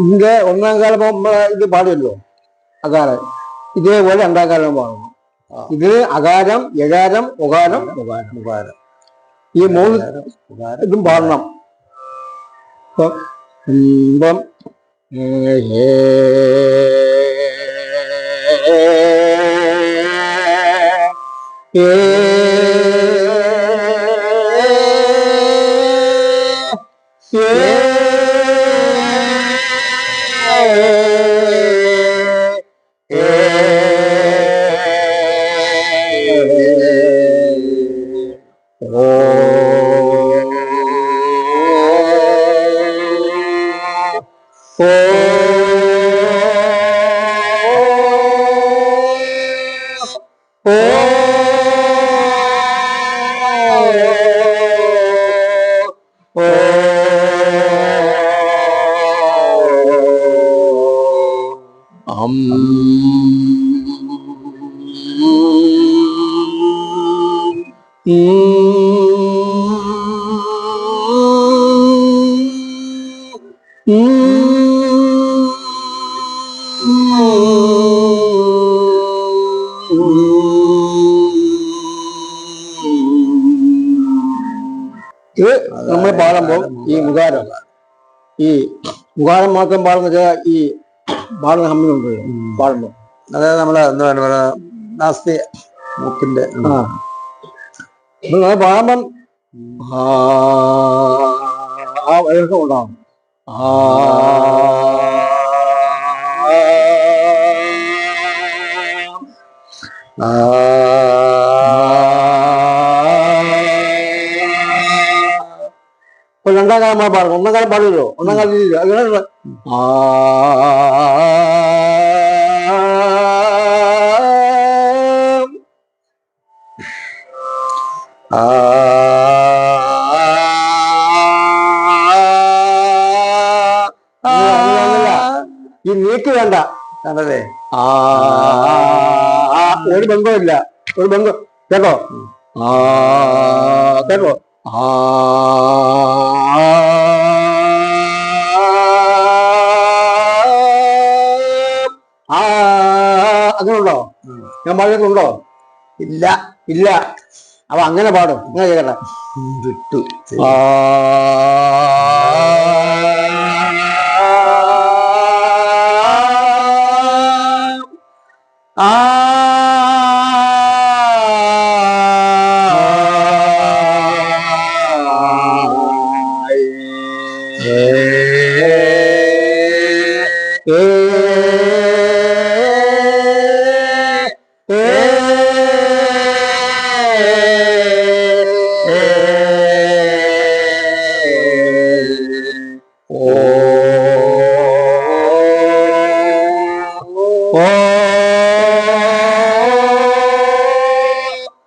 ഇതിന്റെ ഒന്നാം കാലം ഇത് പാടുമല്ലോ. അകാരം. ഇതേപോലെ രണ്ടാം കാലം പാടണം ഇത് അകാരം യകാരം ഉകാരം ഉകാരം ഈ മൂന്ന് ഇതും പാടണം. ഇപ്പം ഏ, ഇത് നമ്മൾ പാടുമ്പോൾ ഈ മുഖാരം ഈ മുഖാരം മാത്രം പാടുന്ന വെച്ചാൽ ഈ പാടുന്ന ഹമ്മിനുണ്ട് പാടുമ്പോൾ അതായത് നമ്മൾ എന്താ പറയുക നാസ്തി മൂക്കിന്റെ ആ അപ്പൊ നമ്മൾ പാടുമ്പം ആ വയസ്സം ഉണ്ടാവും ആ ആ, രണ്ടാം കാലം നമ്മൾ പാടണം ഒന്നാം കാലം പാടുമല്ലോ ഒന്നാം കാലം അങ്ങനെ ആ. ഈ നീക്ക് വേണ്ട. കണ്ടതേ ആ. ഒരു ഒരു ഇല്ല. ഒരു ബന്ധം കേട്ടോ? ആ. കേട്ടോ? ആ. ഞാൻ ഉണ്ടോ ഇല്ല ഇല്ല. അപ്പൊ അങ്ങനെ പാടും. അങ്ങനെ കേട്ടെ വിട്ടു. ആ.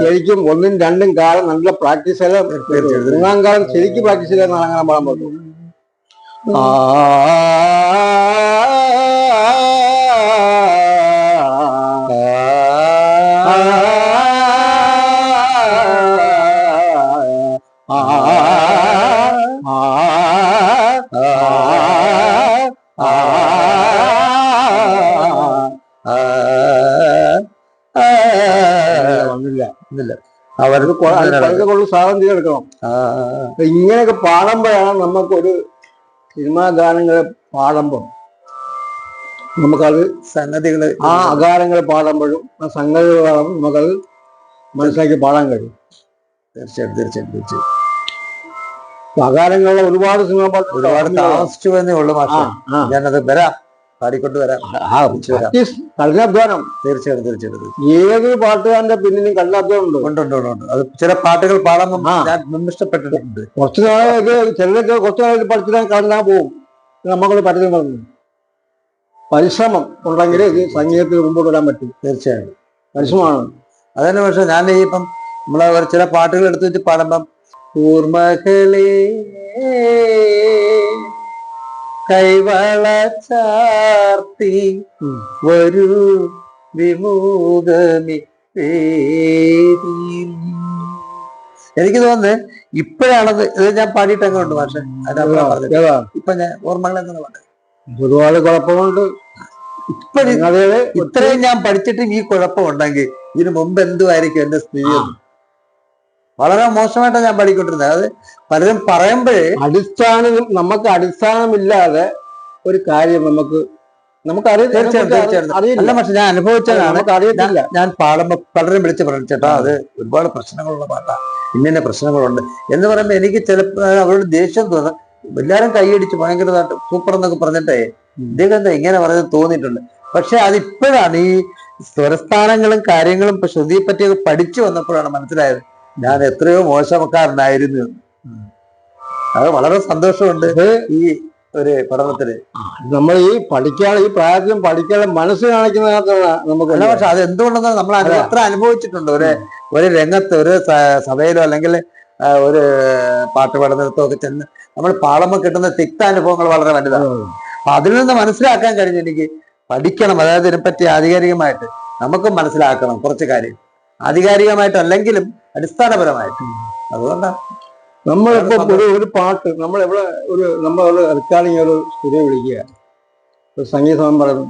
ശരിക്കും ഒന്നും രണ്ടും കാലം നല്ല പ്രാക്ടീസ് ചെയ്താൽ മൂന്നാം കാലം ശരിക്കും പ്രാക്ടീസ് ചെയ്താൽ അങ്ങനെ പാടാൻ പറ്റും ആ. വന്നില്ല പൈസ കൊണ്ട് സാധനം ചെയ്തെടുക്കണം. ഇങ്ങനെയൊക്കെ പാടുമ്പോഴാണ് നമുക്കൊരു സിനിമാ ഗാനങ്ങളെ പാടുമ്പോൾ നമുക്കത് സംഗതികൾ ആ അകാരങ്ങൾ പാടുമ്പോഴും ആ സംഗതികൾ പാടുമ്പോൾ നമുക്കത് മനസ്സിലാക്കി പാടാൻ കഴിയും. തീർച്ചയായിട്ടും തീർച്ചയായിട്ടും തീർച്ചയായിട്ടും. അകാരങ്ങളുള്ള ഒരുപാട് സിനിമ ഒരുപാട് താമസിച്ചു എന്നേ ഉള്ളു മാഷെ. ഞാനത് വരാം. പാടിക്കൊണ്ട് വരാം. കഠിനാധ്വാനം. തീർച്ചയായിട്ടും തീർച്ചയായിട്ടും ഏത് പാട്ടുകാരന്റെ പിന്നിലും കഠിനാധ്വാനം ഉണ്ട്. ഉണ്ട് ഉണ്ട് അത് ചില പാട്ടുകൾ പാടാൻ. ഞാൻ മുമ്പിഷ്ടപ്പെട്ടിട്ടുണ്ട് കുറച്ചു നാളൊക്കെ ചിലരൊക്കെ കുറച്ചു നാളൊക്കെ പഠിച്ചിട്ട് കടന്നാ പോകും. നമ്മൾ പരിചയം പറഞ്ഞു. പരിശ്രമം ഉണ്ടെങ്കിൽ ഇത് സംഗീതത്തിൽ മുമ്പോട്ട് വരാൻ പറ്റും. തീർച്ചയായിട്ടും. പരിശ്രമമാണ്. അതന്നെ പക്ഷെ ഞാൻ ഇപ്പം നമ്മളെ ചില പാട്ടുകൾ എടുത്തു വെച്ച് പാടുമ്പം കൂർമകളെ കൈവള ചാർത്തി. വരൂ വിമുഖമി എനിക്ക് തോന്നുന്നത് ഇപ്പോഴാണത് ഇത് ഞാൻ പാടിയിട്ട് അങ്ങനെ ഉണ്ട് പക്ഷെ. ഇപ്പൊ ഞാൻ ഓർമ്മകൾ എന്താണ് പാട്ട് ഒരുപാട് കുഴപ്പമുണ്ട് ഇപ്പൊ ഇത്രയും ഞാൻ പഠിച്ചിട്ടും ഈ കുഴപ്പമുണ്ടെങ്കിൽ ഇതിനു മുമ്പ് എന്തുമായിരിക്കും എന്റെ സ്ഥിതി. വളരെ മോശമായിട്ടാണ് ഞാൻ പഠിക്കൊണ്ടിരുന്നത്. അത് പലരും പറയുമ്പോഴേ അടിസ്ഥാനം നമുക്ക് അടിസ്ഥാനമില്ലാതെ ഒരു കാര്യം നമുക്ക് നമുക്ക് അറിയ- പക്ഷെ ഞാൻ അനുഭവിച്ചതാണ്. അറിയത്തില്ല ഞാൻ പാടുമ്പോ പലരും വിളിച്ച് പറഞ്ഞു ചേട്ടാ അത് ഒരുപാട് പ്രശ്നങ്ങളുള്ള പാട്ടാണ് ഇന്ന പ്രശ്നങ്ങളുണ്ട്. എന്ന് പറയുമ്പോ എനിക്ക് ചിലപ്പോ അവരോട് ദേഷ്യം തോന്നും. എല്ലാരും കൈയടിച്ച് ഭയങ്കരമായിട്ട് സൂപ്പർ എന്നൊക്കെ പറഞ്ഞിട്ടേ ഇദ്ദേഹം എന്താ ഇങ്ങനെ പറഞ്ഞത് തോന്നിയിട്ടുണ്ട്. പക്ഷെ അതിപ്പോഴാണ് ഈ സ്വരസ്ഥാനങ്ങളും കാര്യങ്ങളും ഇപ്പൊ ശ്രുതിയെ പറ്റിയൊക്കെ പഠിച്ചു വന്നപ്പോഴാണ് മനസ്സിലായത്. ഞാൻ എത്രയോ മോശക്കാരനായിരുന്നു. അത് വളരെ സന്തോഷമുണ്ട് ഈ ഒരു പഠനത്തിൽ നമ്മൾ ഈ പഠിക്കാൻ ഈ പ്രായത്തിലും പഠിക്കാൻ മനസ്സ് കാണിക്കുന്നതിനകത്തുള്ള നമുക്ക് പക്ഷെ അത് എന്തുകൊണ്ടെന്ന് നമ്മൾ എത്ര അനുഭവിച്ചിട്ടുണ്ട്. ഒരു ഒരു രംഗത്ത് ഒരു സഭയിലോ അല്ലെങ്കിൽ ഒരു പാട്ട് പഠനത്തോ ഒക്കെ ചെന്ന് നമ്മൾ പാളമ്പ് കിട്ടുന്ന തിക്ത അനുഭവങ്ങൾ വളരെ വലുതാണ്. അപ്പൊ അതിൽ നിന്ന് മനസ്സിലാക്കാൻ കഴിഞ്ഞു എനിക്ക് പഠിക്കണം. അതായത് ഇതിനെപ്പറ്റി ആധികാരികമായിട്ട് നമുക്കും മനസ്സിലാക്കണം കുറച്ച് കാര്യം. ആധികാരികമായിട്ടല്ലെങ്കിലും അടിസ്ഥാനപരമായിട്ട്. അതുകൊണ്ടാണ് നമ്മളിപ്പോ ഒരു ഒരു പാട്ട് നമ്മൾ എവിടെ ഒരു നമ്മൾ റെക്കോർഡിങ് ഒരു സ്റ്റുഡിയോ വിളിക്കുക. ഒരു സംഗീതം പറയുന്നു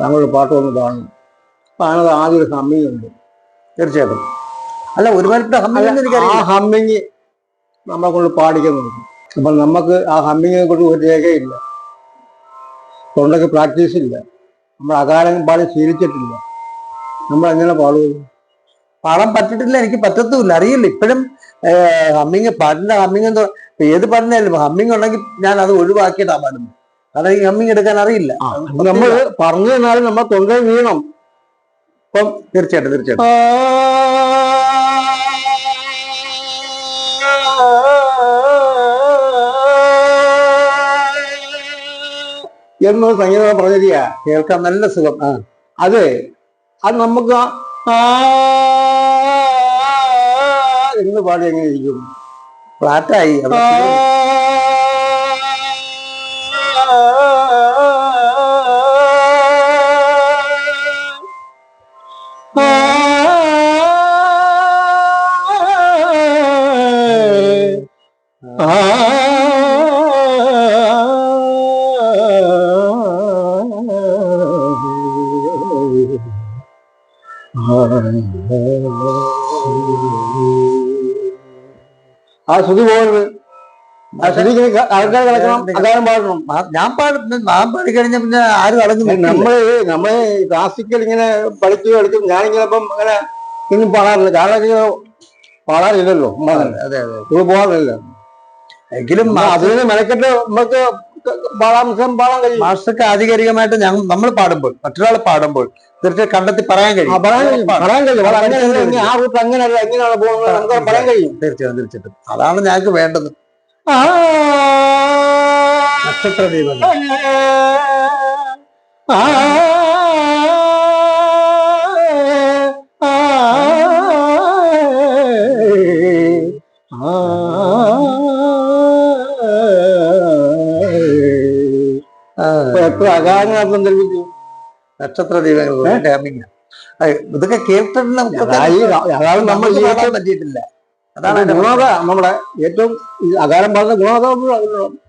താങ്കളുടെ പാട്ട് ഒന്ന് പാടും അപ്പൊ അതിനകത്ത് ആദ്യം ഒരു ഹമ്മിങ് ഉണ്ട്. തീർച്ചയായിട്ടും. അല്ല ഒരുപാട് ഹമ്മിങ് ആ ഹമ്മിങ് നമ്മളെ കൊണ്ട് പാടിക്കാൻ അപ്പം നമുക്ക് ആ ഹമ്മിങ്ങിനെ കൊണ്ട് ഒരു രേഖയില്ല. തൊണ്ടയ്ക്ക് പ്രാക്ടീസ് ഇല്ല. നമ്മൾ അകാലം പാടി ശീലിച്ചിട്ടില്ല. നമ്മൾ എങ്ങനെ പാടുകയും പാടാൻ പറ്റിട്ടില്ല എനിക്ക് പറ്റത്തുമില്ല. അറിയില്ല. ഇപ്പോഴും ഹമ്മിങ് പാട്ടിന്റെ ഹമ്മിങ് എന്ന് ഇപ്പൊ ഏത് പാടിനാലും ഹമ്മിങ് ഉണ്ടെങ്കിൽ ഞാൻ അത് ഒഴിവാക്കിയിട്ടാ പാടുന്നത് കാരണം ഈ ഹമ്മിങ് എടുക്കാൻ അറിയില്ല. നമ്മൾ പറഞ്ഞു തന്നാലും നമ്മൾ തൊണ്ട വീണം തീർച്ചയായിട്ടും തീർച്ചയായിട്ടും. എന്നൊരു സംഗീതം പറഞ്ഞിരിക്കുക കേൾക്കാൻ നല്ല സുഖം. അതെ അത് നമുക്ക് എന്ന് പാടി എങ്ങനെ ഇരിക്കും ഫ്ലാറ്റായി ആ ശ്രുതി പോകരുത്. ആ ശ്രുതി ആൾക്കാർ കിടക്കണം അകാരം പാടണം ഞാൻ പാടും ഞാൻ പാടി കഴിഞ്ഞ പിന്നെ ആരും അടങ്ങി. നമ്മൾ നമ്മൾ ക്ലാസിക്കൽ ഇങ്ങനെ പഠിച്ചു കളിക്കും ഞാനിങ്ങനെ ഇപ്പം അങ്ങനെ ഇന്നും പാടാറില്ല. കാരണം പാടാറില്ലല്ലോ. നമ്മളങ്ങനെ. അതെ അതെ ഇത് പോകാറില്ല. എങ്കിലും അതിന് മെനക്കെട്ട് നമുക്ക് പാടാം പാടാൻ കഴിയും. മാസ്റ്റർക്ക് ആധികാരികമായിട്ട് ഞങ്ങൾ നമ്മൾ പാടുമ്പോൾ മറ്റൊരാൾ പാടുമ്പോൾ തീർച്ചയായും കണ്ടെത്തി പറയാൻ കഴിയും പറയാൻ കഴിയും പറയാൻ കഴിയും ആ റൂട്ട് അങ്ങനെയല്ല എങ്ങനെയാണ് പോകുന്നത് നമുക്ക് പറയാൻ കഴിയും തീർച്ചയായും തീർച്ചയായിട്ടും അതാണ് ഞങ്ങൾക്ക് വേണ്ടത് നക്ഷത്ര ദീപങ്ങൾ ആ എത്ര അകാരങ്ങളർത്ഥം ധരിപ്പിച്ചു നക്ഷത്ര ദീപങ്ങൾ ഇതൊക്കെ കേട്ടിട്ട് അതാണ് നമ്മൾ പറ്റിയിട്ടില്ല. അതാണ് ഗുണത നമ്മുടെ ഏറ്റവും അകാലം അകാരം പറഞ്ഞ ഗുണത